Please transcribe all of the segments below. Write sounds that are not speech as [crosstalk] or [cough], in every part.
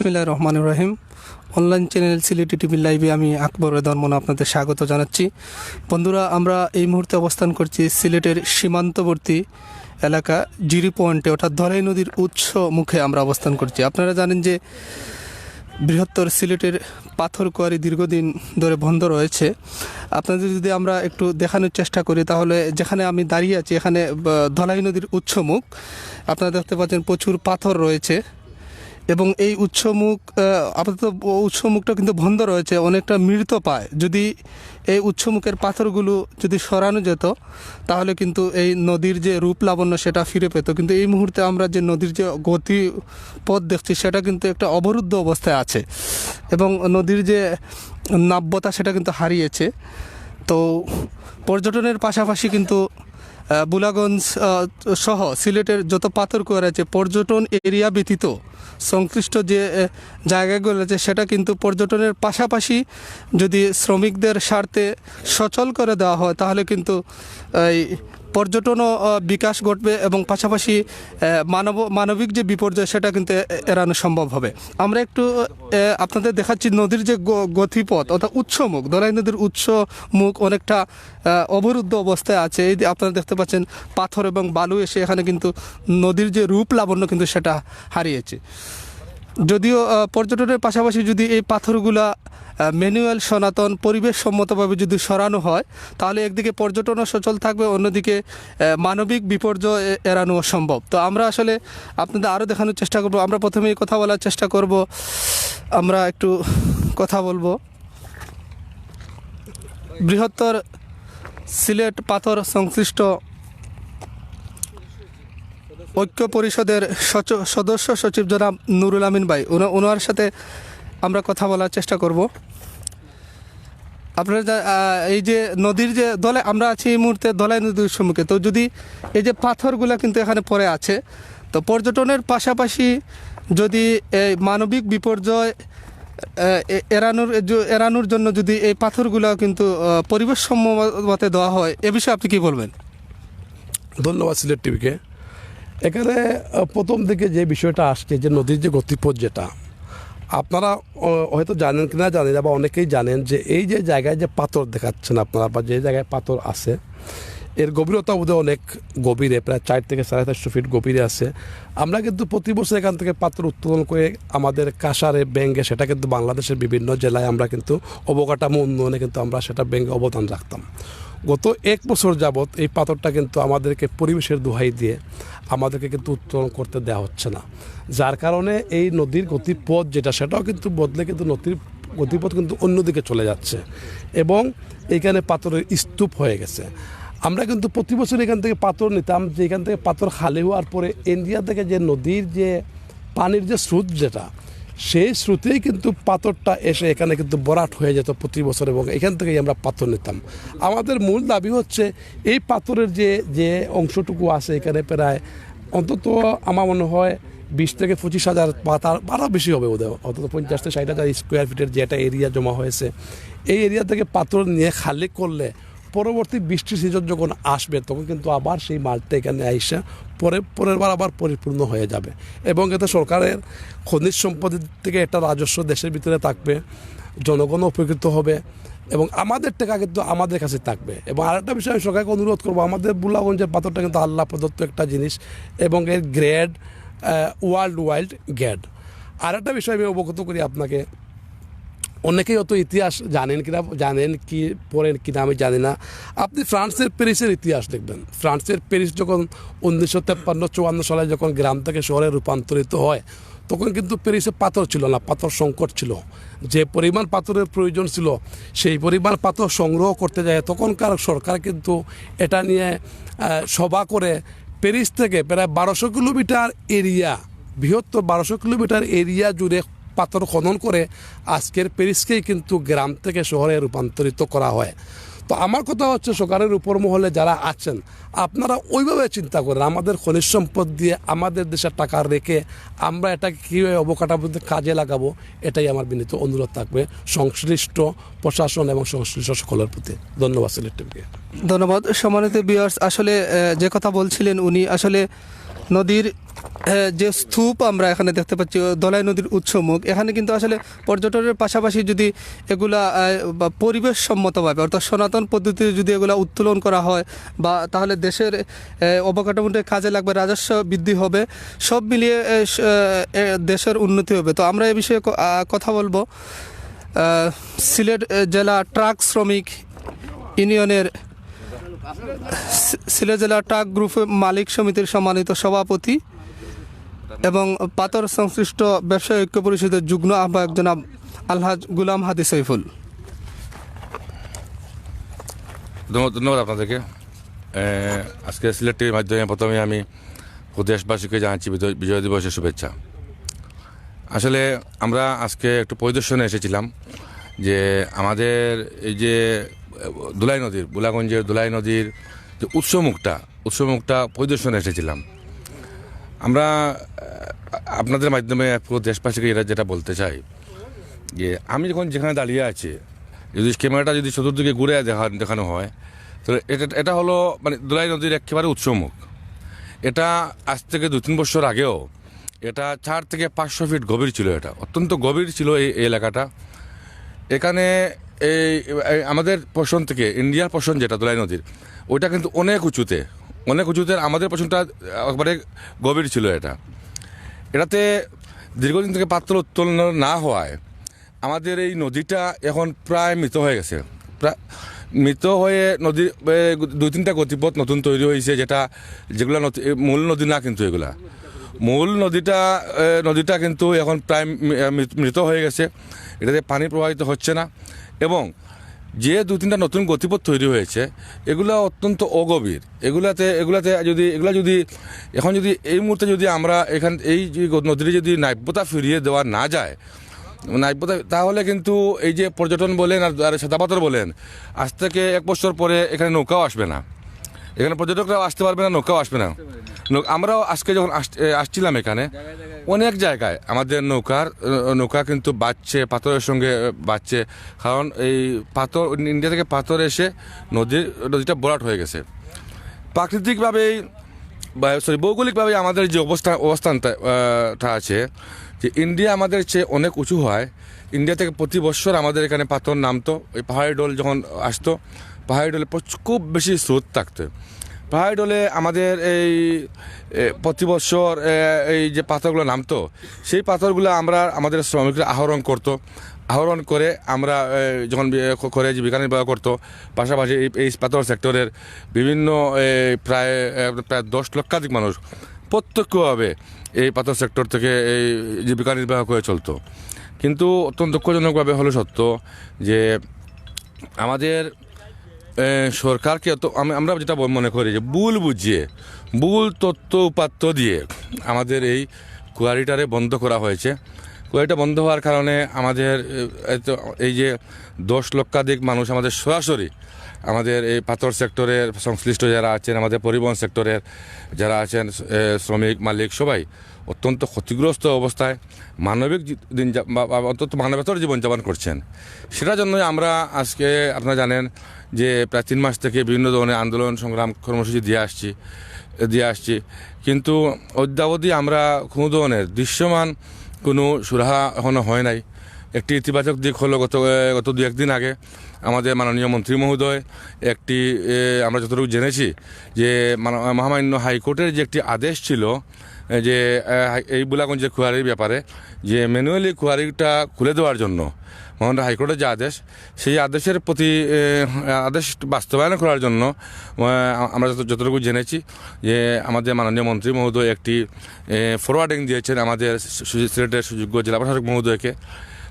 বিসমিল্লাহ রহমান রহিম। অনলাইন চ্যানেল সিলেটি টিভি লাইভে আমি আকবর ধর্মন আপনাদের স্বাগত জানাচ্ছি। বন্ধুরা, আমরা এই মুহূর্তে অবস্থান করছি সিলেটের সীমান্তবর্তী এলাকা জিরি পয়েন্টে, অর্থাৎ ধলাই নদীর উৎস মুখে আমরা অবস্থান করছি। আপনারা জানেন যে বৃহত্তর সিলেটের পাথর কোয়ারি দীর্ঘদিন ধরে বন্ধ রয়েছে। আপনাদের যদি আমরা একটু দেখানোর চেষ্টা করি, তাহলে যেখানে আমি দাঁড়িয়ে আছি, এখানে ধলাই নদীর উৎসমুখ আপনারা দেখতে পাচ্ছেন প্রচুর পাথর রয়েছে। এবং এই উৎসমুখ আপাতত উৎসমুখটা কিন্তু বন্ধ রয়েছে, অনেকটা মৃত পায়। যদি এই উৎসমুখের পাথরগুলো যদি সরানো যেত, তাহলে কিন্তু এই নদীর যে রূপ লাবণ্য সেটা ফিরে পেত। কিন্তু এই মুহূর্তে আমরা যে নদীর যে গতি পথ দেখছি, সেটা কিন্তু একটা অবরুদ্ধ অবস্থায় আছে এবং নদীর যে নাব্যতা সেটা কিন্তু হারিয়েছে। তো পর্যটনের পাশাপাশি কিন্তু বুলাগঞ্জ সহ সিলেটের যত পাথর কুয়ার আছে, পর্যটন এরিয়া ব্যতীত সংশ্লিষ্ট যে জায়গাগুলো আছে, সেটা কিন্তু পর্যটনের পাশাপাশি যদি শ্রমিকদের স্বার্থে সচল করে দেওয়া হয়, তাহলে কিন্তু এই পর্যটনও বিকাশ ঘটবে এবং পাশাপাশি মানব, মানবিক যে বিপর্যয় সেটা কিন্তু এড়ানো সম্ভব হবে। আমরা একটু আপনাদের দেখাচ্ছি নদীর যে গতিপথ অর্থাৎ উৎসমুখ দলাই নদীর উৎস মুখ অনেকটা অবরুদ্ধ অবস্থায় আছে। এই আপনারা দেখতে পাচ্ছেন, পাথর এবং বালু এসে এখানে কিন্তু নদীর যে রূপ লাবণ্য কিন্তু সেটা হারিয়েছে। যদিও পর্যটনের পাশাপাশি যদি এই পাথরগুলা ম্যানুয়াল, সনাতন পরিবেশ সম্মতভাবে যদি সরানো হয়, তাহলে একদিকে পর্যটনও সচল থাকবে, অন্যদিকে মানবিক বিপর্যয় এড়ানো সম্ভব তো আমরা আসলে আপনাদের আরও দেখানোর চেষ্টা করব। আমরা প্রথমেই কথা বলার চেষ্টা করব। আমরা একটু কথা বলব। বৃহত্তর সিলেট পাথর সংশ্লিষ্ট ঐক্য পরিষদের সদস্য সচিব জনাব নুরুল আমিন ভাই ওনা- ওনার সাথে আমরা কথা বলার চেষ্টা করব। আপনারা এই যে নদীর যে দলে, আমরা আছি এই মুহূর্তে দলাই নদীর সম্মুখে। তো যদি এই যে পাথরগুলো কিন্তু এখানে পড়ে আছে, তো পর্যটনের পাশাপাশি যদি এই মানবিক বিপর্যয় এড়ানোর এড়ানোর জন্য যদি এই পাথরগুলো কিন্তু পরিবেশ সম্মতে দেওয়া হয়, এ বিষয়ে আপনি কি বলবেন? ধন্যবাদ সিলেট টিভিকে। এখানে প্রথম দিকে যে বিষয়টা আসছে, যে নদীর যে গতিপথ যেটা আপনারা হয়তো জানেন কি না জানেন বা অনেকেই জানেন যে এই যে জায়গায় যে পাথর দেখাচ্ছেন আপনারা, বা যে জায়গায় পাথর আছে, এর গভীরতা বোধহয় অনেক গভীরে, প্রায় চার থেকে সাড়ে চারশো ফিট গভীরে আছে। আমরা কিন্তু প্রতি বছর এখান থেকে পাথর উত্তোলন করে আমাদের কাসারে ব্যাঙ্গে সেটা কিন্তু বাংলাদেশের বিভিন্ন জেলায় আমরা কিন্তু অবকাঠামো উন্নয়নে কিন্তু আমরা সেটা ব্যাঙ্গে অবদান রাখতাম। গত এক বছর যাবৎ এই পাথরটা কিন্তু আমাদেরকে পরিবেশের দোহাই দিয়ে আমাদেরকে কিন্তু উত্তোলন করতে দেওয়া হচ্ছে না। যার কারণে এই নদীর গতিপথ যেটা, সেটাও কিন্তু বদলে কিন্তু নদীর গতিপথ কিন্তু অন্যদিকে চলে যাচ্ছে এবং এইখানে পাথরের স্তূপ হয়ে গেছে। আমরা কিন্তু প্রতি বছর এখান থেকে পাথর নিতাম যে এখান থেকে পাথর খালি হওয়ার পরে ইন্ডিয়া থেকে যে নদীর যে পানির যে স্রোত যেটা সেই স্রোতেই কিন্তু পাথরটা এসে এখানে কিন্তু বরাট হয়ে যেত প্রতি বছর এবং এখান থেকেই আমরা পাথর নিতাম। আমাদের মূল দাবি হচ্ছে এই পাথরের যে যে অংশটুকু আছে এখানে প্রায় অন্তত আমার মনে হয় বিশ থেকে পঁচিশ হাজার বা তার আরও বেশি হবে ওদের অন্তত পঞ্চাশ থেকে ষাট হাজার স্কোয়ার ফিটের যে একটা এরিয়া জমা হয়েছে। এই এরিয়া থেকে পাথর নিয়ে খালি করলে পরবর্তী বৃষ্টির সিজন যখন আসবে, তখন কিন্তু আবার সেই মাঠটা এখানে আইসা পরে, পরের বার আবার পরিপূর্ণ হয়ে যাবে। এবং এতে সরকারের খনিজ সম্পদের থেকে একটা রাজস্ব দেশের ভিতরে থাকবে জনগণ উপকৃত হবে এবং আমাদের টাকা কিন্তু আমাদের কাছে থাকবে। এবং আরেকটা বিষয় আমি সরকারকে অনুরোধ করব, আমাদের বুলাগঞ্জের পাথরটা কিন্তু আল্লাহ প্রদত্ত একটা জিনিস এবং এর গ্রেড ওয়ার্ল্ড ওয়াইল্ড গ্রেড আরেকটা বিষয় আমি অবগত করি আপনাকে অনেকেই অত ইতিহাস জানেন কিনা, জানেন কি পড়েন কিনা আমি জানি না। আপনি ফ্রান্সের প্যারিসের ইতিহাস দেখবেন। ফ্রান্সের প্যারিস যখন উনিশশো তেপ্পান্ন, চুয়ান্ন সালে যখন গ্রাম থেকে শহরে রূপান্তরিত হয়, তখন কিন্তু প্যারিসে পাথর ছিল না, পাথর সংকট ছিল। যে পরিমাণ পাথরের প্রয়োজন ছিল, সেই পরিমাণ পাথর সংগ্রহ করতে যায়। তখনকার সরকার কিন্তু এটা নিয়ে সভা করে প্যারিস থেকে প্রায় বারোশো কিলোমিটার এরিয়া, বৃহত্তর বারোশো কিলোমিটার এরিয়া জুড়ে পাথর খনন করে আজকের প্যারিসকেই কিন্তু গ্রাম থেকে শহরে রূপান্তরিত করা হয়। তো আমার কথা হচ্ছে সরকারের উপর মহলে যারা আছেন, আপনারা ওইভাবে চিন্তা করেন, আমাদের খনিজ সম্পদ দিয়ে আমাদের দেশের টাকা রেখে আমরা এটাকে কীভাবে অবকাঠামোতে কাজে লাগাবো, এটাই আমার বিনীত অনুরোধ থাকবে সংশ্লিষ্ট প্রশাসন এবং সংশ্লিষ্ট সকলের প্রতি। ধন্যবাদ সিলেক্টিভকে ধন্যবাদ। সম্মানিত বিয়ার্স আসলে যে কথা বলছিলেন উনি, আসলে নদীর যে স্তূপ আমরা এখানে দেখতে পাচ্ছি দলাই নদীর উৎসমুখ, এখানে কিন্তু আসলে পর্যটনের পাশাপাশি যদি এগুলা পরিবেশ সম্মতভাবে অর্থাৎ সনাতন পদ্ধতিতে যদি এগুলা উত্তোলন করা হয়, বা তাহলে দেশের অবকাঠামোটা কাজে লাগবে, রাজস্ব বৃদ্ধি হবে, সব মিলিয়ে দেশের উন্নতি হবে। তো আমরা এ বিষয়ে কথা বলব। সিলেট জেলা ট্রাক শ্রমিক ইউনিয়নের সিলেট জেলা ট্রাক গ্রুপের মালিক সমিতির সম্মানিত সভাপতি এবং পাথর সংশ্লিষ্ট ব্যবসায়ী ঐক্য পরিষদের যুগ্ম আহ্বায়ক জনাব আলহাজ গুলাম হাদি সৈফুল। ধন্যবাদ আপনাদেরকে। আজকে সিলেট টিভির মাধ্যমে প্রথমে আমি দেশবাসীকে জানাচ্ছি বিজয় দিবসের শুভেচ্ছা। আসলে আমরা আজকে একটু পরিদর্শনে এসেছিলাম যে আমাদের এই যে দুলাই নদীর, বুলাগঞ্জের দুলাই নদীর যে উৎসমুখটা উৎসমুখটা পরিদর্শনে এসেছিলাম। আমরা আপনাদের মাধ্যমে পুরো দেশবাসীকে এরা যেটা বলতে চাই যে আমি যখন যেখানে দাঁড়িয়ে আছি, যদি ক্যামেরাটা যদি চতুর্দিকে ঘুরে দেখা, দেখানো হয় তো এটা এটা হলো মানে দোলাই নদীর একেবারে উৎসমুখ। এটা আজ থেকে দু তিন বছর আগেও, এটা চার থেকে পাঁচশো ফিট গভীর ছিল এটা। অত্যন্ত গভীর ছিল এই এই এলাকাটা। এখানে এই আমাদের পশন থেকে, ইন্ডিয়ার পশন যেটা দোলাই নদীর, ওইটা কিন্তু অনেক উঁচুতে অনেক উঁচুতে আমাদের পশনটা একবারে গভীর ছিল এটা। এটাতে দীর্ঘদিন থেকে পাত্র উত্তোলন না হওয়ায় আমাদের এই নদীটা এখন প্রায় মৃত হয়ে গেছে। প্রায় মৃত হয়ে নদী দুই তিনটা গতিপথ নতুন তৈরি হয়েছে, যেটা যেগুলো মূল নদী না কিন্তু এগুলা। মূল নদীটা নদীটা কিন্তু এখন প্রায় মৃত হয়ে গেছে। এটাতে পানি প্রবাহিত হচ্ছে না। এবং যে দু তিনটা নতুন গতিপথ তৈরি হয়েছে, এগুলো অত্যন্ত অগভীর। এগুলাতে এগুলাতে যদি, এগুলা যদি, এখন যদি এই মুহূর্তে যদি আমরা এখান, এই যে নদীতে যদি নাব্যতা ফিরিয়ে দেওয়া না যায় নাব্যতা তাহলে কিন্তু এই যে পর্যটন বলেন আর সাদাপাথর বলেন, আজ থেকে এক বছর পরে এখানে নৌকাও আসবে না। এখানে পর্যটকরাও আসতে পারবে না, নৌকাও আসবে নৌ- আমরাও আজকে যখন আস- আসছিলাম এখানে, অনেক জায়গায় আমাদের নৌকার নৌকা কিন্তু বাঁচছে পাথরের সঙ্গে বাঁচছে কারণ এই পাথর, ইন্ডিয়া থেকে পাথর এসে নদীর, নদীটা বরাট হয়ে গেছে। প্রাকৃতিকভাবেই সরি ভৌগোলিকভাবে আমাদের যে অবস্থা, অবস্থানটা আছে, যে ইন্ডিয়া আমাদের চেয়ে অনেক উঁচু হয়। ইন্ডিয়া থেকে প্রতি বছর আমাদের এখানে পাথর নামতো। ওই পাহাড়ি ডোল যখন আসতো, পাহাড়ি ডোলে খুব বেশি স্রোত থাকতো। পাহাড়ি ডোলে আমাদের এই প্রতি বছর এই যে পাথরগুলো নামতো সেই পাথরগুলো আমরা আমাদের শ্রমিকরা আহরণ করতো। আহরণ করে আমরা যখন করে জীবিকা নির্বাহ করতো। পাশাপাশি এই পাথর সেক্টরের বিভিন্ন প্রায় প্রায় দশ লক্ষাধিক মানুষ প্রত্যক্ষভাবে এই পাথর সেক্টর থেকে এই জীবিকা নির্বাহ করে চলতো। কিন্তু অত্যন্ত দুঃখজনকভাবে হলো সত্য যে আমাদের সরকারকে তো আমি- আমরা যেটা মনে করি যে ভুল বুঝিয়ে, ভুল তথ্য উপাত্ত দিয়ে আমাদের এই কুয়ারিটারে বন্ধ করা হয়েছে। কুয়ারিটা বন্ধ হওয়ার কারণে আমাদের এই যে দশ লক্ষাধিক মানুষ আমাদের সরাসরি আমাদের এই পাথর সেক্টরের সংশ্লিষ্ট যারা আছেন, আমাদের পরিবহন সেক্টরের যারা আছেন শ্রমিক, মালিক সবাই অত্যন্ত ক্ষতিগ্রস্ত অবস্থায় মানবিক দিন অন্তত মানবতর জীবনযাপন করছেন। সেটার জন্যই আমরা আজকে, আপনারা জানেন যে প্রায় তিন মাস থেকে বিভিন্ন ধরনের আন্দোলন, সংগ্রাম, কর্মসূচি দিয়ে আসছি দিয়ে আসছি। কিন্তু অদ্যাবধি আমরা কোনো ধরনের দৃশ্যমান কোনো সুরাহা এখনও হয় নাই। একটি ইতিবাচক দিক হলো গত গত দু একদিন আগে আমাদের মাননীয় মন্ত্রী মহোদয়, একটি আমরা যতটুকু জেনেছি যে মহামান্য হাইকোর্টের যে একটি আদেশ ছিল যে এই বুলাগঞ্জের খুয়ারির ব্যাপারে, যে ম্যানুয়ালি খুয়ারিটা খুলে দেওয়ার জন্য মহামান্য হাইকোর্টের যে আদেশ, সেই আদেশের প্রতি আদেশ বাস্তবায়ন করার জন্য আমরা যত- যতটুকু জেনেছি যে আমাদের মাননীয় মন্ত্রী মহোদয় একটি ফরওয়ার্ডিং দিয়েছেন আমাদের সিলেটের সুযোগ্য জেলা প্রশাসক মহোদয়কে।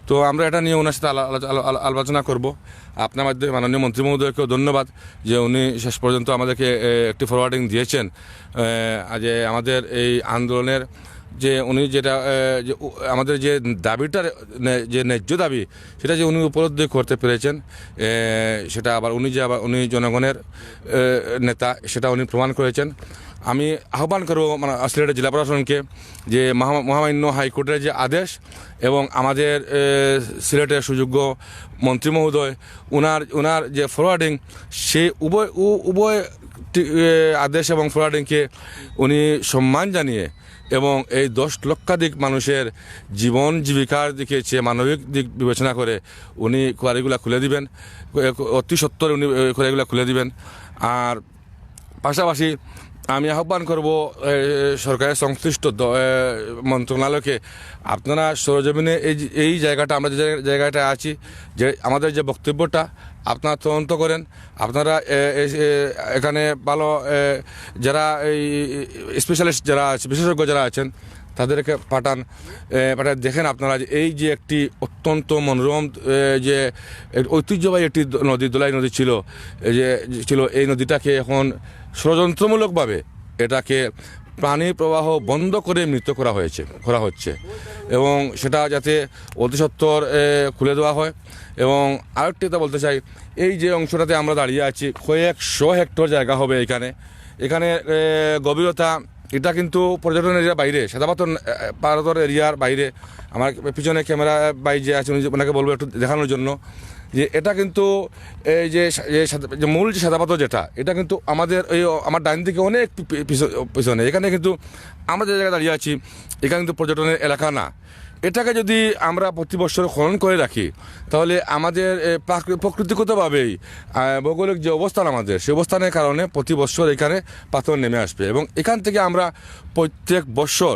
তো আমরা এটা নিয়ে ওনার সাথে আলা- আলা- আলা- আলা- আলোচনা করব। আপনার মাধ্যমে মাননীয় মন্ত্রী মহোদয়কেও ধন্যবাদ যে উনি শেষ পর্যন্ত আমাদেরকে একটি ফরওয়ার্ডিং দিয়েছেন। যে আমাদের এই আন্দোলনের যে উনি যেটা আমাদের যে দাবিটার যে ন্যায্য দাবি, সেটা যে উনি উপলব্ধি করতে পেরেছেন সেটা আবার উনি যে আবার, উনি জনগণের নেতা, সেটা উনি প্রমাণ করেছেন। আমি আহ্বান করব মানে সিলেটের জেলা প্রশাসনকে যে মহা- মহামান্য হাইকোর্টের যে আদেশ এবং আমাদের সিলেটের সুযোগ্য মন্ত্রী মহোদয় ওনার ওনার যে ফরওয়ার্ডিং সে উভয় উভয় আদেশ এবং ফরওয়ার্ডিংকে উনি সম্মান জানিয়ে এবং এই দশ লক্ষাধিক মানুষের জীবন জীবিকার দিকে চেয়ে মানবিক দিক বিবেচনা করে উনি কোয়ারিগুলা খুলে দিবেন অতি সত্তর উনি কোয়ারিগুলা খুলে দিবেন। আর পাশাপাশি আমি আহ্বান করব সরকারের সংশ্লিষ্ট মন্ত্রণালয়কে। আপনারা সরজমিনে এই এই জায়গাটা, আমরা যে জায়গা- জায়গাটায় আছি, যে আমাদের যে বক্তব্যটা, আপনারা তদন্ত করেন। আপনারা এখানে ভালো যারা এই স্পেশালিস্ট যারা আছে, বিশেষজ্ঞ যারা আছেন, তাদেরকে পাঠান পাঠান, দেখেন আপনারা এই যে একটি অত্যন্ত মনোরম যে ঐতিহ্যবাহী একটি নদী, দোলাই নদী ছিল যে, ছিল, এই নদীটাকে এখন ষড়যন্ত্রমূলকভাবে এটাকে পানি প্রবাহ বন্ধ করে মৃত করা হয়েছে, করা হচ্ছে। এবং সেটা যাতে অতি সত্বর খুলে দেওয়া হয়। এবং আরেকটি কথা বলতে চাই, এই যে অংশটাতে আমরা দাঁড়িয়ে আছি কয়েকশো হেক্টর জায়গা হবে এখানে। এখানে গভীরতা, এটা কিন্তু পর্যটন এরিয়ার বাইরে সাদাপাতন পারদর এরিয়ার বাইরে। আমার পিছনে ক্যামেরা বাই যে আছে ওনাকে বলব একটু দেখানোর জন্য। যে এটা কিন্তু এই যে মূল যে সাদাপাতর যেটা, এটা কিন্তু আমাদের এই আমার ডাইন দিকে অনেক পিছনে। এখানে কিন্তু আমরা যে জায়গায় দাঁড়িয়ে আছি, এখানে কিন্তু পর্যটনের এলাকা না। এটাকে যদি আমরা প্রতি বছর খনন করে রাখি, তাহলে আমাদের প্রকৃতিগতভাবেই ভৌগোলিক যে অবস্থান আমাদের সেই অবস্থানের কারণে প্রতি বছর এখানে পাথর নেমে আসবে। এবং এখান থেকে আমরা প্রত্যেক বছর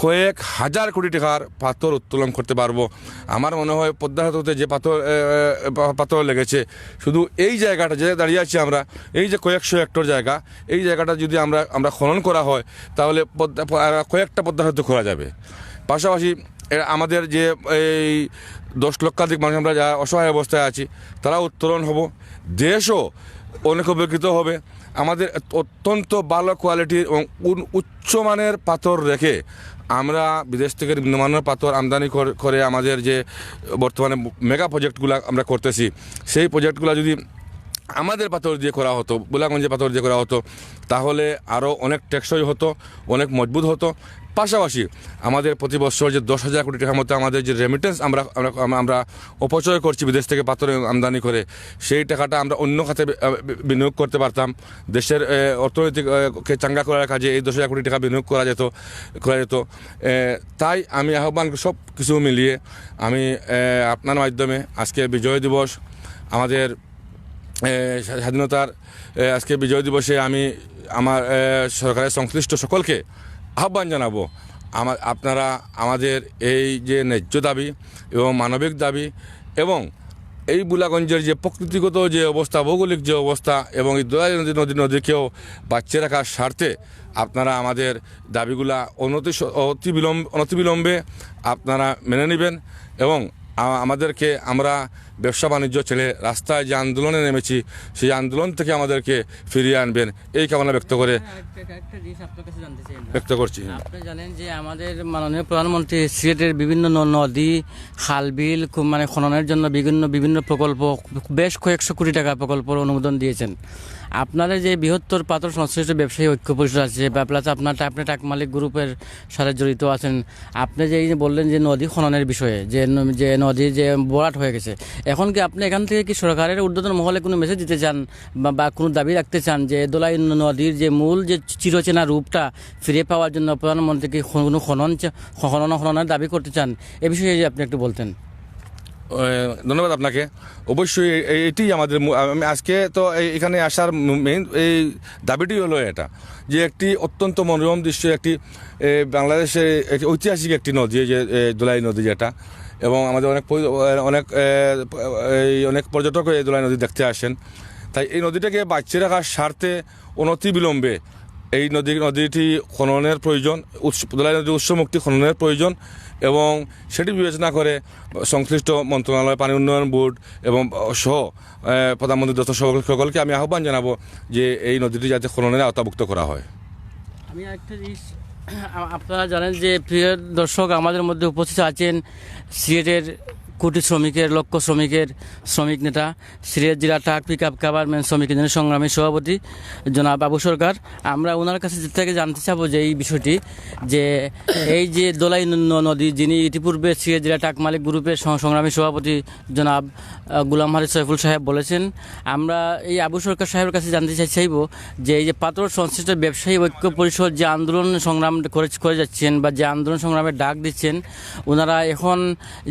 কয়েক হাজার কোটি টাকার পাথর উত্তোলন করতে পারব। আমার মনে হয় পদ্মা সেতুতে যে পাথর পাথর লেগেছে, শুধু এই জায়গাটা যে দাঁড়িয়ে আছি আমরা, এই যে কয়েকশো হেক্টর জায়গা, এই জায়গাটা যদি আমরা আমরা খনন করা হয়, তাহলে পদ্মা কয়েকটা পদ্মা সেতু খোলা যাবে। পাশাপাশি আমাদের যে এই দশ লক্ষাধিক মানুষ আমরা যারা অসহায় অবস্থায় আছি তারা উত্তোলন হব। দেশও অনেক উপকৃত হবে। আমাদের অত্যন্ত ভালো কোয়ালিটির এবং উচ্চমানের পাথর রেখে আমরা বিদেশ থেকে নিম্নমানের পাথর আমদানি কর- আমাদের যে বর্তমানে মেগা প্রজেক্টগুলো আমরা করতেছি, সেই প্রজেক্টগুলো যদি আমাদের পাথর দিয়ে করা হতো বোলাগঞ্জে পাথর দিয়ে করা হতো, তাহলে আরও অনেক টেকসই হতো, অনেক মজবুত হতো। পাশাপাশি আমাদের প্রতি বছর যে দশ হাজার কোটি টাকার মতো আমাদের যে রেমিটেন্স আমরা আমরা- অপচয় করছি বিদেশ থেকে পাথর আমদানি করে সেই টাকাটা আমরা অন্য খাতে বিনিয়োগ করতে পারতাম। দেশের আহ, অর্থনৈতিক চাঙ্গা করার কাজে এই দশ হাজার কোটি টাকা বিনিয়োগ করা যেত করা যেত। তাই আমি আহ্বান সব কিছু মিলিয়ে আমি আপনার মাধ্যমে আজকে বিজয় দিবস আমাদের স্বাধীনতার আজকে বিজয় দিবসে আমি আমার সরকারের সংশ্লিষ্ট সকলকে আহ্বান জানাব। আমার আপনারা আমাদের এই যে ন্যায্য দাবি এবং মানবিক দাবি এবং এই বুলাগঞ্জের যে প্রকৃতিগত যে অবস্থা, ভৌগোলিক যে অবস্থা এবং এই দোয়াই নদী নদী নদীকেও বাচ্চা রাখার স্বার্থে আপনারা আমাদের দাবিগুলা অনতি, অতিবিলম্ব অতি বিলম্ব অনতিবিলম্বে আপনারা মেনে নেবেন এবং আমাদেরকে আমরা ব্যবসা বাণিজ্য ছেড়ে রাস্তায় যে আন্দোলনে নেমেছি সেই আন্দোলন থেকে আমাদেরকে ফিরিয়ে আনবেন এই কামনা ব্যক্ত করে আমরা। ব্যক্ত করছি আপনি জানেন যে আমাদের মাননীয় প্রধানমন্ত্রী সিলেটের বিভিন্ন নদী খাল বিল মানে খননের জন্য বিভিন্ন বিভিন্ন প্রকল্প বেশ কয়েকশো কোটি টাকা প্রকল্পের অনুমোদন দিয়েছেন আপনাদের যে বৃহত্তর পাথর সংশ্লিষ্ট ব্যবসায়ী ঐক্য পরিষদ আছে, বা প্লাস আপনার আপনি টাক মালিক গ্রুপের সাথে জড়িত আছেন, আপনি যে বললেন যে নদী খননের বিষয়ে, যে যে নদী যে বরাট হয়ে গেছে, এখন কি আপনি এখান থেকে কি সরকারের ঊর্ধ্বতন মহলে কোনো মেসেজ দিতে চান, বা- কোনো দাবি রাখতে চান যে দোলাই নদীর যে মূল যে চিরচেনা রূপটা ফিরে পাওয়ার জন্য প্রধানমন্ত্রীকে কোনো খনন খনন, খননের দাবি করতে চান? এ বিষয়ে আপনি একটু বলতেন। ধন্যবাদ আপনাকে। অবশ্যই এটি আমাদের আজকে তো এখানে আসার মেইন এই দাবিটি হলো এটা, যে একটি অত্যন্ত মনোরম দৃশ্য, একটি বাংলাদেশের ঐতিহাসিক একটি নদী যে দোলাই নদী যেটা। এবং আমাদের অনেক অনেক এই অনেক পর্যটক এই দোলাই নদী দেখতে আসেন। তাই এই নদীটাকে বাঁচিয়ে রাখার স্বার্থে অনতি বিলম্বে এই নদী, নদীটি খননের প্রয়োজন, উৎস দোলাই নদীর উৎসমুক্তি খননের প্রয়োজন। এবং সেটি বিবেচনা করে সংশ্লিষ্ট মন্ত্রণালয়, পানি উন্নয়ন বোর্ড এবং সহ প্রধানমন্ত্রী দত্ত সকলকে আমি আহ্বান জানাব যে এই নদীটি যাতে খননের আওতাভুক্ত করা হয়। আমি একটা জিনিস আপনারা জানেন যে প্রিয় দর্শক আমাদের মধ্যে উপস্থিত আছেন সিলেটের কোটি শ্রমিকের, লক্ষ শ্রমিকের, শ্রমিক নেতা, সিরিয়ার জেলা ট্রাক পিক আপ গাভার্নমেন্ট শ্রমিক ইউনিয়নের সংগ্রামী সভাপতি জনাব বাবু সরকার। আমরা ওনার কাছে থেকে জানতে চাবো যে এই বিষয়টি, যে এই যে দোলাই নদী, যিনি ইতিপূর্বে সিরিয়া জেলা ট্রাক মালিক গ্রুপের সংগ্রামী সভাপতি জনাব গুলাম হারি সৈফুল সাহেব বলেছেন, আমরা এই আবু সরকার সাহেবের কাছে জানতে চাই চাইব যে এই যে পাথর সংশ্লিষ্ট ব্যবসায়ী ঐক্য পরিষদ যে আন্দোলন সংগ্রাম করে করে যাচ্ছেন বা যে আন্দোলন সংগ্রামের ডাক দিচ্ছেন ওনারা এখন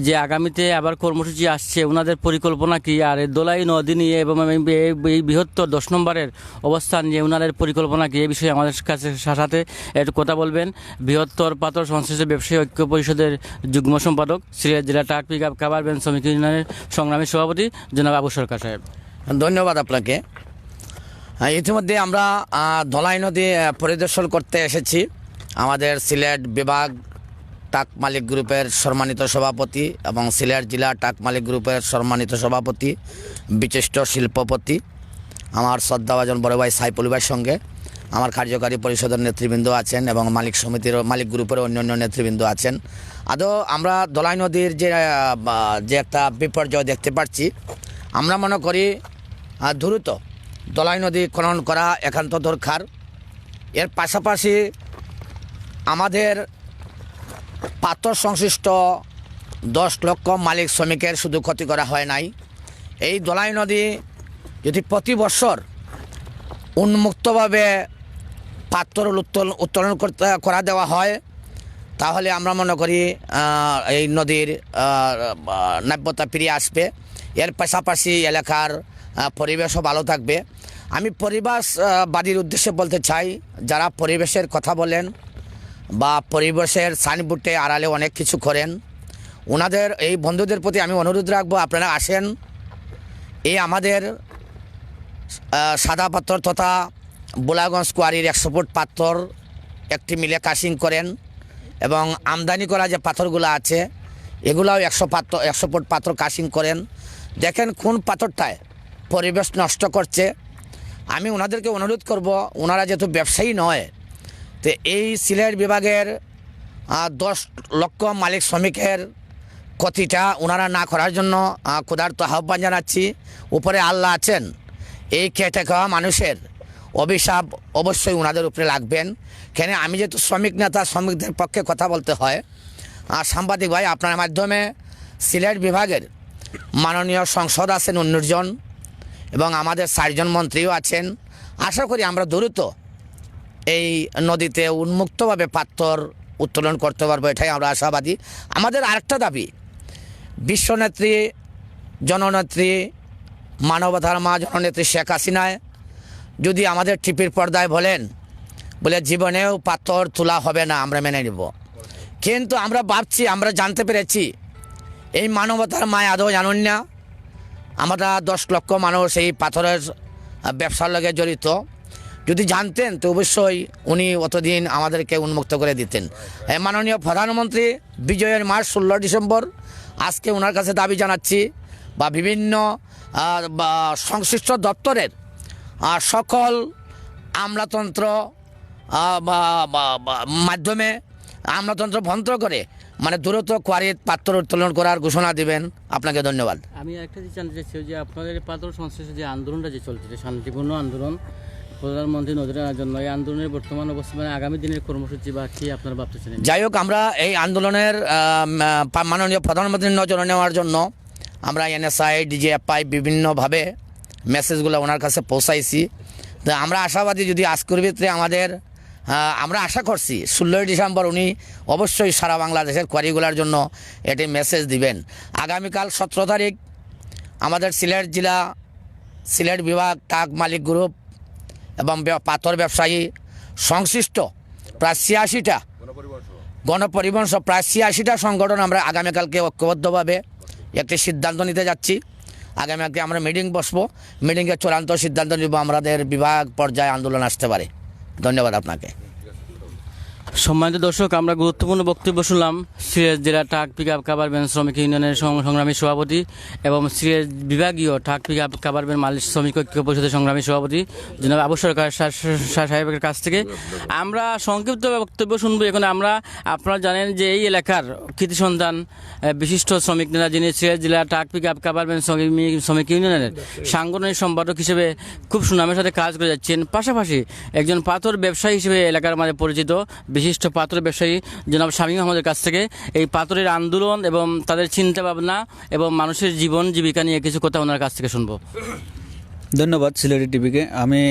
যে আগামীতে আবার কর্মসূচি আসছে। ওনাদের পরিকল্পনা কি? আর দোলাই নদী নিয়ে এবং এই- বৃহত্তর দশ নম্বরের অবস্থান নিয়ে ওনাদের পরিকল্পনা কি? এই বিষয়ে আমাদের কাছে সাথে একটু কথা বলবেন। বৃহত্তর পাথর সংশ্লিষ্ট ব্যবসায়ী ঐক্য পরিষদের যুগ্ম সম্পাদক সিরিয়া জেলা ট্রাক পিক আপ কাবার ব্যান্ড শ্রমিক ইউনিয়নের সংগ্রামী সভাপতি জনাব আবু সরকার সাহেব। ধন্যবাদ আপনাকে। ইতিমধ্যে আমরা ধলাই নদী পরিদর্শন করতে এসেছি। আমাদের সিলেট বিভাগ টাক মালিক গ্রুপের সম্মানিত সভাপতি এবং সিলেট জেলা টাক মালিক গ্রুপের সম্মানিত সভাপতি, বিশিষ্ট শিল্পপতি, আমার শ্রদ্ধাভাজন বড় ভাই সাইফুল ভাইয়ের সঙ্গে। আমার কার্যকারী পরিষদের নেতৃবৃন্দ আছেন এবং মালিক সমিতির মালিক গ্রুপের অন্যান্য নেতৃবৃন্দ আছেন। আদৌ আমরা দলাই নদীর যে যে একটা বিপর্যয় দেখতে পাচ্ছি, আমরা মনে করি দ্রুত দলাই নদী খনন করা একান্ত দরকার। এর পাশাপাশি আমাদের পাথর সংশ্লিষ্ট দশ লক্ষ মালিক শ্রমিকের শুধু ক্ষতি করা হয় নাই। এই দলাই নদী যদি প্রতি বছর উন্মুক্তভাবে পাথর উত্তোলন উত্তোলন করতে, করা দেওয়া হয়, তাহলে আমরা মনে করি এই নদীর নাব্যতা ফিরে আসবে। এর পাশাপাশি এলাকার পরিবেশও ভালো থাকবে। আমি পরিবেশবাদীর উদ্দেশ্যে বলতে চাই, যারা পরিবেশের কথা বলেন বা পরিবেশের সাইনবোর্ডে আড়ালে অনেক কিছু করেন। ওনাদের এই বন্ধুদের প্রতি আমি অনুরোধ রাখব, আপনারা আসেন। এই আমাদের সাদা পাথর তথা বোলাগঞ্জ কোয়ারির একশো ফুট পাথর একটি মিলে কাশিং করেন এবং আমদানি করা যে পাথরগুলো আছে, এগুলাও একশো পাথর একশো ফুট পাথর কাশিং করেন। দেখেন কোন পাথরটায় পরিবেশ নষ্ট করছে। আমি ওনাদেরকে অনুরোধ করব ওনারা যেহেতু ব্যবসায়ী নয় তো এই সিলেট বিভাগের দশ লক্ষ মালিক শ্রমিকের ক্ষতিটা ওনারা না করার জন্য ক্ষুধার্ত আহ্বান জানাচ্ছি। উপরে আল্লাহ আছেন। এই খেটে খাওয়া মানুষের অভিশাপ অবশ্যই ওনাদের উপরে লাগবেন। কেন, আমি যেহেতু শ্রমিক নেতা, শ্রমিকদের পক্ষে কথা বলতে হয়, আর সাংবাদিক ভাই, আপনার মাধ্যমে সিলেট বিভাগের মাননীয় সংসদ আছেন উনিশজন এবং আমাদের চারজন মন্ত্রীও আছেন। আশা করি আমরা দ্রুত এই নদীতে উন্মুক্তভাবে পাথর উত্তোলন করতে পারব, এটাই আমরা আশাবাদী। আমাদের আরেকটা দাবি, বিশ্বনেত্রী, জননেত্রী মানবতার মা জননেত্রী শেখ হাসিনায় যদি আমাদের টিপির পর্দায় বলেন, বলে জীবনেও পাথর তোলা হবে না, আমরা মেনে নিব। কিন্তু আমরা ভাবছি, আমরা জানতে পেরেছি, এই মানবতার মায় আদৌ জানুন না, আমরা দশ লক্ষ মানুষ এই পাথরের ব্যবসার লগে জড়িত। যদি জানতেন, তো অবশ্যই উনি অতদিন আমাদেরকে উন্মুক্ত করে দিতেন। মাননীয় প্রধানমন্ত্রী, বিজয়ের মাস ষোলো ডিসেম্বর, আজকে ওনার কাছে দাবি জানাচ্ছি, বা বিভিন্ন সংশ্লিষ্ট দপ্তরের সকল আমলাতন্ত্র মাধ্যমে আমলাতন্ত্র বন্ধ করে মানে দ্রুত কোয়ারির পাত্র উত্তোলন করার ঘোষণা দিবেন। আপনাকে ধন্যবাদ। আমি একটা জানতে চাচ্ছি যে আপনাদের পাথর সংশ্লিষ্ট যে আন্দোলনটা যে চলছে শান্তিপূর্ণ আন্দোলন প্রধানমন্ত্রী আনার জন্য এই আন্দোলনের বর্তমান অবস্থা মানে আগামী দিনের কর্মসূচি বা কি যাই হোক, আমরা এই আন্দোলনের মাননীয় প্রধানমন্ত্রীর নজরে নেওয়ার জন্য আমরা এনএসআই ডিজিএফআই বিভিন্নভাবে মেসেজগুলো ওনার কাছে পৌঁছাইছি। তো আমরা আশাবাদী যদি আজকের ভিতরে আমাদের আমরা আশা করছি, ষোলোই ডিসেম্বর উনি অবশ্যই সারা বাংলাদেশের কোয়ারিগুলার জন্য এটি মেসেজ দিবেন। আগামীকাল সতেরো তারিখ আমাদের সিলেট জেলা, সিলেট বিভাগ টাক মালিক গ্রুপ এবং পাথর ব্যবসায়ী সংশ্লিষ্ট। প্রায় ছিয়াশিটা গণপরিবহন সহ প্রায় ছিয়াশিটা সংগঠন আমরা আগামীকালকে ঐক্যবদ্ধভাবে একটি সিদ্ধান্ত নিতে যাচ্ছি। আগামীকালকে আমরা মিটিং বসবো। মিটিংয়ে চূড়ান্ত সিদ্ধান্ত নিব। আমাদের বিভাগ পর্যায়ে আন্দোলন আসতে পারে। ধন্যবাদ আপনাকে। সম্মানিত দর্শক, আমরা গুরুত্বপূর্ণ বক্তব্য শুনলাম সিলেট জেলা ট্রাক পিক আপ কাবার ভ্যান শ্রমিক ইউনিয়নের সংগ্রামী সভাপতি এবং সিলেট বিভাগীয় ট্রাক পিক আপ কাবার ভ্যান মালিক শ্রমিক ঐক্য পরিষদের সংগ্রামী সভাপতি জনাব আবু সরকার সাহেবের কাছ থেকে। আমরা সংক্ষিপ্ত বক্তব্য শুনব এখন। আমরা, আপনারা জানেন যে এই এলাকার কৃতি সন্তান বিশিষ্ট শ্রমিক নেতা যিনি সিলেট জেলা ট্রাক পিক আপ কাবার শ্রমিক শ্রমিক ইউনিয়নের সাংগঠনিক সম্পাদক হিসেবে খুব সুনামের সাথে কাজ করে যাচ্ছেন। পাশাপাশি একজন পাথর ব্যবসায়ী হিসেবে এলাকার মাঝে পরিচিত বিশিষ্ট পাথর ব্যবসায়ী জনাব শামীম আহমদের কাছ থেকে এই পাথরের আন্দোলন এবং তাদের চিন্তা ভাবনা এবং মানুষের জীবন জীবিকা নিয়ে কিছু কথা ওনার কাছ থেকে শুনব। ধন্যবাদ সিলেটি টিভিকে। আমি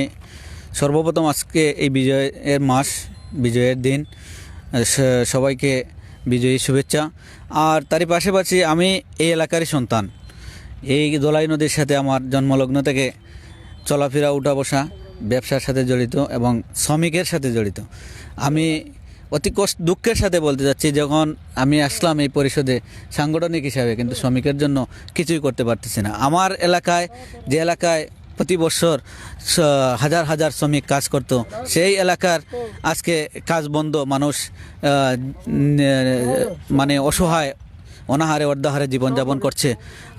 সর্বপ্রথম আজকে এই বিজয়ের মাস, বিজয়ের দিন সবাইকে বিজয়ী শুভেচ্ছা। আর তারই পাশাপাশি আমি এই এলাকারই সন্তান। এই দোলাই নদীর সাথে আমার জন্মলগ্ন থেকে চলাফেরা, উঠা বসা ব্যবসার সাথে জড়িত এবং শ্রমিকের সাথে জড়িত। আমি অতি কষ্ট দুঃখের সাথে বলতে যাচ্ছি যখন আমি আসলাম এই পরিষদে সাংগঠনিক হিসাবে, কিন্তু শ্রমিকের জন্য কিছুই করতে পারতেছি না। আমার এলাকায়, যে এলাকায় প্রতি বছর হাজার হাজার শ্রমিক কাজ করত, সেই এলাকার আজকে কাজ বন্ধ, মানুষ মানে অসহায় অনাহারে অর্ধাহারে জীবনযাপন করছে।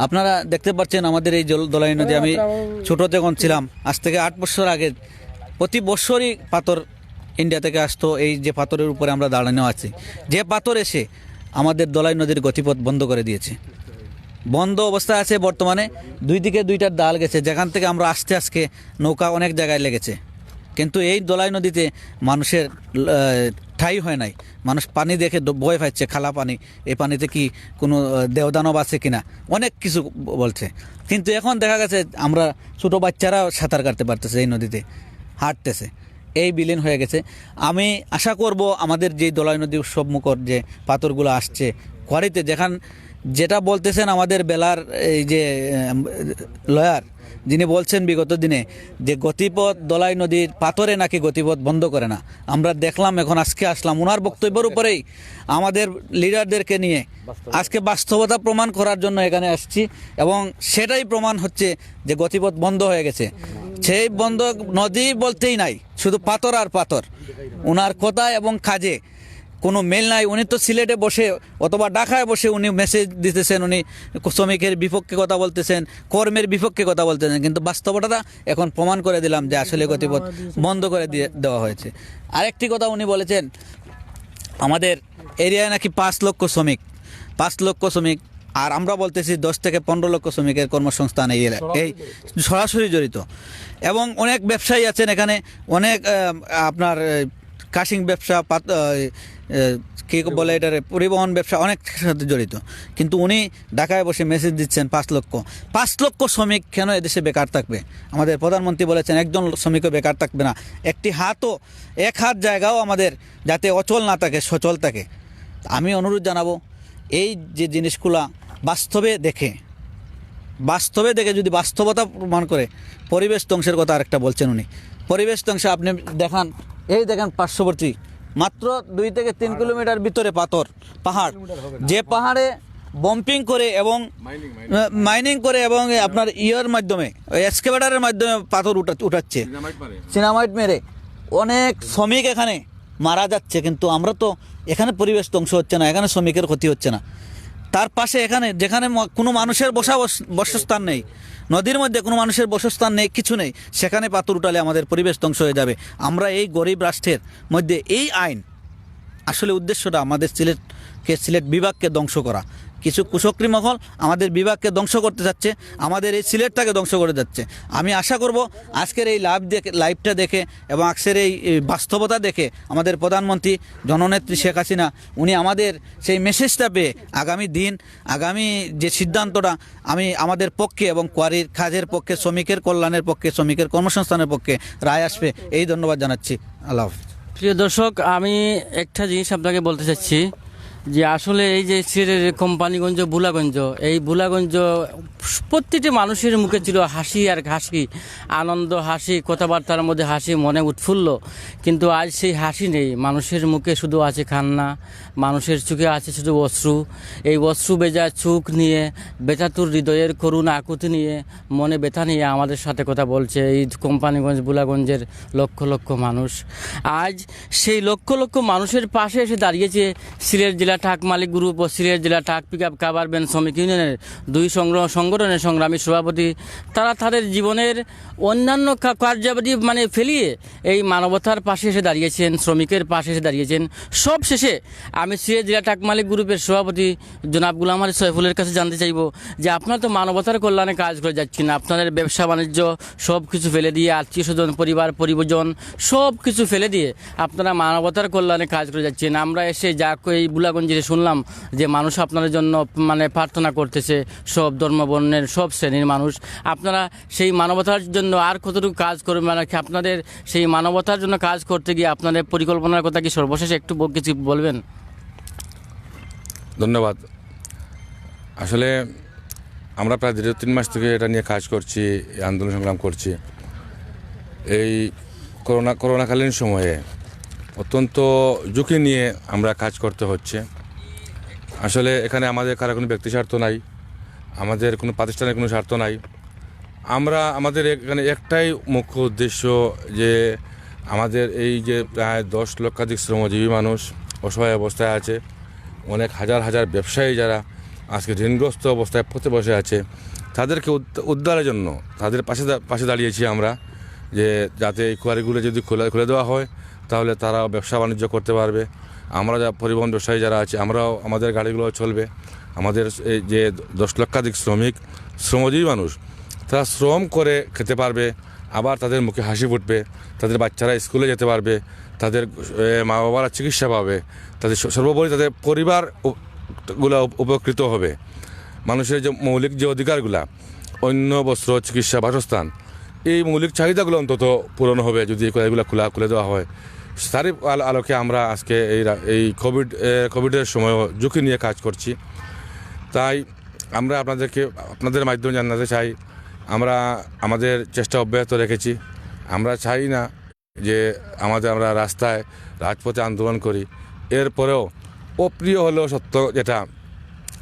আপনারা দেখতে পাচ্ছেন আমাদের এই জল দলাই নদী আমি ছোট যখন ছিলাম আজ থেকে আট বছর আগে প্রতি বছরই পাথর ইন্ডিয়া থেকে আসতো এই যে পাথরের উপরে আমরা দাঁড়ানো আছি। যে পাথর এসে আমাদের দলাই নদীর গতিপথ বন্ধ করে দিয়েছে। বন্ধ অবস্থা আছে বর্তমানে দুই দিকে দুইটার ডাল গেছে যেখান থেকে আমরা আস্তে আজকে নৌকা অনেক জায়গায় লেগেছে। কিন্তু এই দোলাই নদীতে মানুষের ঠাই হয় নাই। মানুষ পানি দেখে ভয় পাচ্ছে, খালা পানি, এই পানিতে কি কোনো দেওদানব আছে কিনা? অনেক কিছু বলছে। কিন্তু এখন দেখা গেছে আমরা ছোটো বাচ্চারা সাঁতার কাটতে পারতেছে এই নদীতে, হাঁটতেছে। এই বিলীন হয়ে গেছে। আমি আশা করব আমাদের যে দোলাই নদী উৎসব মুখর যে পাথরগুলো আসছে কোয়ারিতে যেখান যেটা বলতেছেন আমাদের বেলার এই যে লয়ার যিনি বলছেন বিগত দিনে যে গতিপথ দলাই নদীর পাথরে নাকি গতিপথ বন্ধ করে না। আমরা দেখলাম এখন আজকে আসলাম। ওনার বক্তব্যের উপরেই আমাদের লিডারদেরকে নিয়ে আজকে বাস্তবতা প্রমাণ করার জন্য এখানে আসছি এবং সেটাই প্রমাণ হচ্ছে যে গতিপথ বন্ধ হয়ে গেছে। সেই বন্ধ নদী বলতেই নাই শুধু পাথর আর পাথর। ওনার কথা এবং কাজে কোনো মেল নাই উনি তো সিলেটে বসে অথবা ঢাকায় বসে উনি মেসেজ দিতেছেন উনি শ্রমিকের বিপক্ষে কথা বলতেছেন কর্মের বিপক্ষে কথা বলতেছেন কিন্তু বাস্তবতা এখন প্রমাণ করে দিলাম যে আসলে গতিপথ বন্ধ করে দিয়ে দেওয়া হয়েছে। আরেকটি কথা উনি বলেছেন আমাদের এরিয়ায় নাকি পাঁচ লক্ষ শ্রমিক পাঁচ লক্ষ শ্রমিক আর আমরা বলতেছি দশ থেকে পনেরো লক্ষ শ্রমিকের কর্মসংস্থান এই এই সরাসরি জড়িত। এবং অনেক ব্যবসায়ী আছেন এখানে অনেক আপনার কাশিং ব্যবসা কী বলে এটার? পরিবহন ব্যবসা অনেক সাথে জড়িত। কিন্তু উনি ঢাকায় বসে মেসেজ দিচ্ছেন পাঁচ লক্ষ। পাঁচ লক্ষ শ্রমিক কেন এদেশে বেকার থাকবে? আমাদের প্রধানমন্ত্রী বলেছেন, একজন শ্রমিকও বেকার থাকবে না। একটি হাতও, এক হাত জায়গাও আমাদের যাতে অচল না থাকে, সচল থাকে। আমি অনুরোধ জানাব, এই যে জিনিসগুলা বাস্তবে দেখে বাস্তবে দেখে যদি বাস্তবতা প্রমাণ করে, পরিবেশ ধ্বংসের কথা আরেকটা বলছেন উনি। পরিবেশ ধ্বংসে আপনি দেখান, এই দেখেন পার্শ্ববর্তী মাত্র দুই থেকে তিন কিলোমিটার ভিতরে পাথর পাহাড়। যে পাহাড়ে বম্পিং করে এবং মাইনিং করে এবং আপনার ইয়ের মাধ্যমে এক্সকেভেটারের মাধ্যমে পাথর উঠা উঠাচ্ছে। সিনামাইট মেরে। অনেক শ্রমিক এখানে মারা যাচ্ছে কিন্তু আমরা তো এখানে পরিবেশ ধ্বংস হচ্ছে না এখানে শ্রমিকের ক্ষতি হচ্ছে না। তার পাশে এখানে যেখানে কোনো মানুষের বসা বসস্থান নেই। নদীর মধ্যে কোনো মানুষের বসস্থান নেই, কিছু নেই। সেখানে পাথর উঠালে আমাদের পরিবেশ ধ্বংস হয়ে যাবে। আমরা এই গরিব রাষ্ট্রের মধ্যে এই আইন আসলে উদ্দেশ্যটা আমাদের সিলেটকে সিলেট বিভাগকে ধ্বংস করা। কিছু কুচক্রী মহল আমাদের বিভাগকে ধ্বংস করতে যাচ্ছে, আমাদের এই সিলেটটাকে ধ্বংস করে যাচ্ছে। আমি আশা করব আজকের এই লাইভ দেখে লাইভটা দেখে এবং আজকের এই বাস্তবতা দেখে আমাদের প্রধানমন্ত্রী জননেত্রী শেখ হাসিনা, উনি আমাদের সেই মেসেজটা পেয়ে আগামী দিন, আগামী যে সিদ্ধান্তটা আমি আমাদের পক্ষে এবং কোয়ারির কাজের পক্ষে, শ্রমিকের কল্যাণের পক্ষে, শ্রমিকের কর্মসংস্থানের পক্ষে রায় আসবে, এই ধন্যবাদ জানাচ্ছি। আল্লাহ প্রিয় দর্শক, আমি একটা জিনিস আপনাকে বলতে চাচ্ছি। যে আসলে এই যে কোম্পানিগঞ্জ, বুলাগঞ্জ, এই বুলাগঞ্জ প্রত্যেকটি মানুষের মুখে ছিল হাসি আর হাসি, আনন্দ, হাসি, কথাবার্তার মধ্যে হাসি, মনে উৎফুল্ল। কিন্তু আজ সেই হাসি নেই। মানুষের মুখে শুধু আছে কান্না, মানুষের চোখে আছে শুধু অশ্রু। এই অশ্রু বেজা চোখ নিয়ে, বেতাতুর হৃদয়ের করুণ আকুতি নিয়ে, মনে ব্যথা নিয়ে আমাদের সাথে কথা বলছে এই কোম্পানিগঞ্জ, বুলাগঞ্জের লক্ষ লক্ষ মানুষ। আজ সেই লক্ষ লক্ষ মানুষের পাশে এসে দাঁড়িয়েছে সিলেট জেলা ঠাক, মালিক গ্রুপ ও সিলেট জেলা ঠাক পিক আপ কাবার ব্যান শ্রমিক ইউনিয়নের দুই সংগ্রহ সংগঠনের সংগ্রামী সভাপতি, তারা তাদের জীবনের অন্যান্য কার্যাবলী মানে ফেলিয়ে এই মানবতার পাশে এসে দাঁড়িয়েছেন, শ্রমিকের পাশে এসে দাঁড়িয়েছেন। সব শেষে আমি সিলেট জেলা ঠাক, মালিক গ্রুপের সভাপতি জনাব গুলাম আলী সৈফুলের কাছে জানতে চাইব যে আপনারা তো মানবতার কল্যাণে কাজ করে যাচ্ছেন, আপনাদের ব্যবসা, বাণিজ্য সব কিছু ফেলে দিয়ে, আত্মীয় স্বজন, পরিবার, পরিবজন সব কিছু ফেলে দিয়ে আপনারা মানবতার কল্যাণে কাজ করে যাচ্ছেন। আমরা এসে যা এই বুলাগঞ্জে শুনলাম যে মানুষ আপনাদের জন্য মানে প্রার্থনা করতেছে, সব ধর্ম বর্ণের সব শ্রেণির মানুষ, আপনারা সেই মানবতার জন্য আর কতটুকু কাজ করবেন? মানে আপনাদের সেই মানবতার জন্য কাজ করতে গিয়ে আপনাদের পরিকল্পনার কথা কি সর্বশেষ একটু কিছু বলবেন? ধন্যবাদ। আসলে আমরা প্রায় দীর্ঘ তিন মাস থেকে এটা নিয়ে কাজ করছি আন্দোলন সংগ্রাম করছি। এই করোনা, করোনাকালীন সময়ে অত্যন্ত ঝুঁকি নিয়ে আমরা কাজ করতে হচ্ছে। আসলে এখানে আমাদের কারও কোনো ব্যক্তি স্বার্থ নাই, আমাদের কোনো প্রাতিষ্ঠানিক কোনো স্বার্থ নাই। আমরা আমাদের এখানে একটাই মুখ্য উদ্দেশ্য যে আমাদের এই যে প্রায় দশ লক্ষাধিক শ্রমজীবী মানুষ অসহায় অবস্থায় আছে, অনেক হাজার হাজার ব্যবসায়ী যারা আজকে ঋণগ্রস্ত অবস্থায় পথে বসে আছে, তাদেরকে উদ- উদ্ধারের জন্য তাদের পাশে পাশে দাঁড়িয়েছি আমরা যে যাতে এই কোয়ারিগুলো যদি খুলে খুলে দেওয়া হয় তাহলে তারাও ব্যবসা বাণিজ্য করতে পারবে। আমরা যা পরিবহন ব্যবসায়ী যারা আছে, আমরাও আমাদের গাড়িগুলো চলবে। আমাদের এই যে দশ লক্ষাধিক শ্রমিক, শ্রমজীবী মানুষ, তারা শ্রম করে খেতে পারবে, আবার তাদের মুখে হাসি ফুটবে, তাদের বাচ্চারা স্কুলে যেতে পারবে, তাদের মা বাবারা চিকিৎসা পাবে, তাদের সর্বোপরি তাদের পরিবারগুলা উপকৃত হবে। মানুষের যে মৌলিক যে অধিকারগুলা, অন্য বস্ত্র, চিকিৎসা, বাসস্থান, এই মৌলিক চাহিদাগুলো অন্তত পূরণ হবে যদি এগুলো খোলা, খুলে দেওয়া হয়। আলো- আলোকে আমরা আজকে এই এই কোভিড কোভিডের সময় ঝুঁকি নিয়ে কাজ করছি। তাই আমরা আপনাদেরকে, আপনাদের মাধ্যমে জানাতে চাই, আমরা আমাদের চেষ্টা অব্যাহত রেখেছি। আমরা চাই না যে আমাদের আমরা রাস্তায় রাজপথে আন্দোলন করি। এরপরেও অপ্রিয় হলেও সত্য যেটা,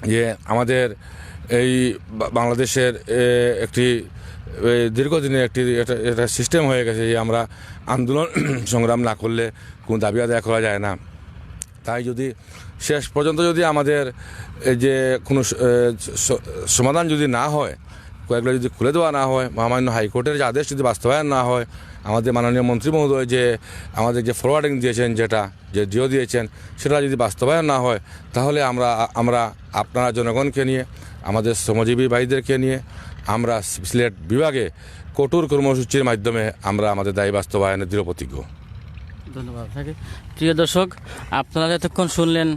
যে আমাদের এই বাংলাদেশের একটি দীর্ঘদিনের একটি এটা- সিস্টেম হয়ে গেছে যে আমরা আন্দোলন, [clears throat] সংগ্রাম না করলে কোনো দাবি আদায় করা যায় না। তাই যদি শেষ পর্যন্ত যদি আমাদের যে কোনো সমাধান যদি না হয় কয়েকগুলো যদি খুলে দেওয়া না হয়, মহামান্য হাইকোর্টের যে আদেশ যদি বাস্তবায়ন না হয়, আমাদের মাননীয় মন্ত্রী মহোদয় যে আমাদের যে ফরওয়ার্ডিং দিয়েছেন যেটা, যে ডিও দিয়েছেন, সেটা যদি বাস্তবায়ন না হয়, তাহলে আমরা আমরা আপনারা জনগণকে নিয়ে, আমাদের শ্রমজীবী ভাইদেরকে নিয়ে আমরা সিলেট বিভাগে কঠোর কর্মসূচির মাধ্যমে আমরা আমাদের দায়ী বাস্তবায়নের দৃঢ় প্রতিজ্ঞ। ধন্যবাদ আপনাকে। প্রিয় দর্শক, আপনারা এতক্ষণ শুনলেন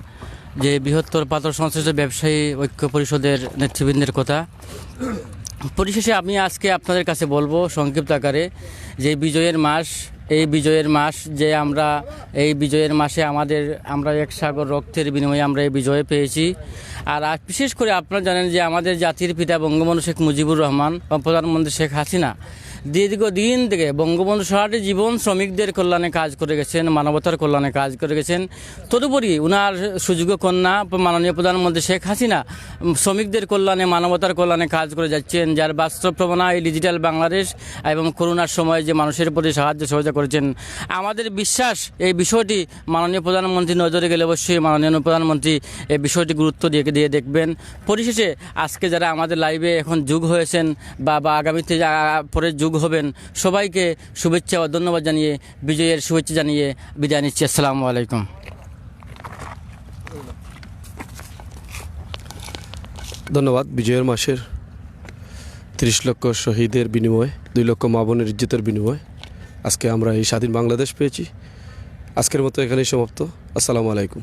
যে বৃহত্তর পাথর সংশ্লিষ্ট ব্যবসায়ী ঐক্য পরিষদের নেতৃবৃন্দের কথা। পরিশেষে আমি আজকে আপনাদের কাছে বলব, সংক্ষিপ্ত আকারে, যে বিজয়ের মাস এই বিজয়ের মাস যে আমরা, এই বিজয়ের মাসে আমাদের, আমরা এক সাগর রক্তের বিনিময়ে আমরা এই বিজয় পেয়েছি। আর বিশেষ করে আপনারা জানেন যে আমাদের জাতির পিতা বঙ্গবন্ধু শেখ মুজিবুর রহমান প্রধানমন্ত্রী শেখ হাসিনা দীর্ঘদিন থেকে বঙ্গবন্ধু সারাটি জীবন শ্রমিকদের কল্যাণে কাজ করে গেছেন, মানবতার কল্যাণে কাজ করে গেছেন। তদুপরি উনার সুযোগ্য কন্যা মাননীয় প্রধানমন্ত্রী শেখ হাসিনা শ্রমিকদের কল্যাণে, মানবতার কল্যাণে কাজ করে যাচ্ছেন, যার বাস্তব প্রমাণ এই ডিজিটাল বাংলাদেশ এবং করোনার সময় যে মানুষের প্রতি সাহায্য সহযোগিতা করেছেন। আমাদের বিশ্বাস, এই বিষয়টি মাননীয় প্রধানমন্ত্রী নজরে গেলে অবশ্যই মাননীয় প্রধানমন্ত্রী এই বিষয়টি গুরুত্ব দিয়ে দিয়ে দেখবেন। পরিশেষে আজকে যারা আমাদের লাইভে এখন যুগ হয়েছেন বা বা আগামীতে যা- পরে যুগ হবেন। সবাইকে শুভেচ্ছা ও ধন্যবাদ জানিয়ে, বিজয়ের শুভেচ্ছা জানিয়ে বিদায় নিচ্ছি। আসসালামু আলাইকুম। ধন্যবাদ। বিজয়ের মাসের তিরিশ লক্ষ শহীদের বিনিময়ে, দুই লক্ষ মা বোনের ইজ্জতের বিনিময়ে আজকে আমরা এই স্বাধীন বাংলাদেশ পেয়েছি। আজকের মতো এখানেই সমাপ্ত। আসসালামু আলাইকুম।